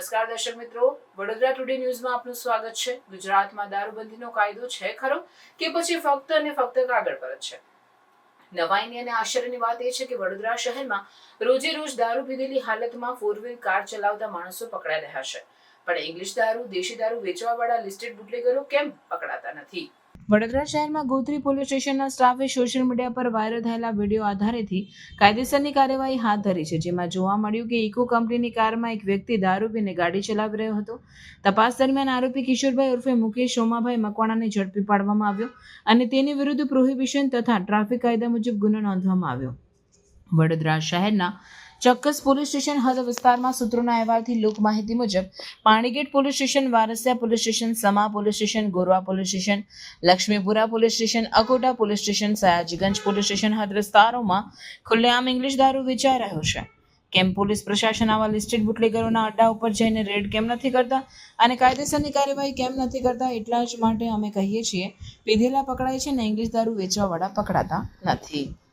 નમસ્કાર દર્શક મિત્રો. વડોદરા ટુડે ન્યૂઝમાં આપનું સ્વાગત છે. ગુજરાતમાં દારૂબંધીનો કાયદો છે ખરો કે પછી ફક્ત અને ફક્ત કાગળ પર જ છે? નવાઈની અને આશ્ચર્યની વાત એ છે કે વડોદરા શહેરમાં રોજે રોજ દારૂ પીધેલી હાલતમાં ફોર વ્હીલ કાર ચલાવતા માણસો પકડાઈ રહ્યા છે. પણ ઇંગ્લિશ દારૂ, દેશી દારૂ વેચવાવાળા લિસ્ટેડ બુટલેગરો કેમ પકડાતા નથી? વડોદરા શહેરમાં ગોત્રી પોલીસ સ્ટેશનના સ્ટાફે સોશિયલ મીડિયા પર વાયરલ થયેલા વીડિયો આધારેથી કાયદેસરની કાર્યવાહી હાથ ધરી છે, જેમાં જોવા મળ્યું કે ઇકો કંપનીની કારમાં એક વ્યક્તિ દારૂ પીને ગાડી ચલાવી રહ્યો હતો. તપાસ દરમિયાન આરોપી કિશોરભાઈ ઉર્ફે મુકેશ સોમાભાઈ મકવાણાને ઝડપી પાડવામાં આવ્યો અને તેની વિરુદ્ધ પ્રોહિબિશન તથા ટ્રાફિક કાયદા મુજબ ગુનો નોંધવામાં આવ્યો. વડોદરા શહેરના ચોક્કસ પોલીસ સ્ટેશન હદ વિસ્તારમાં સૂત્રોના અહેવાલથી લોક માહિતી મુજબ, Panigate police station, Varasiya police station, Sama police station, Gorwa police station, Laxmipura police station, Akota police station, Sayajiganj police station હદ વિસ્તારોમાં ખુલ્લેઆમ ઇંગ્લિશ દારૂ વેચાઈ રહ્યો છે. કેમ પોલીસ પ્રશાસન આવા લિસ્ટેડ બુટલેગરોના અડ્ડા ઉપર જઈને રેડ કેમ નથી કરતા અને કાયદેસરની કાર્યવાહી કેમ નથી કરતા એટલા જ માટે અમે કહીએ છીએ, પીધેલા પકડાય છે ને ઇંગ્લિશ દારૂ વેચવાવાળા પકડાતા નથી.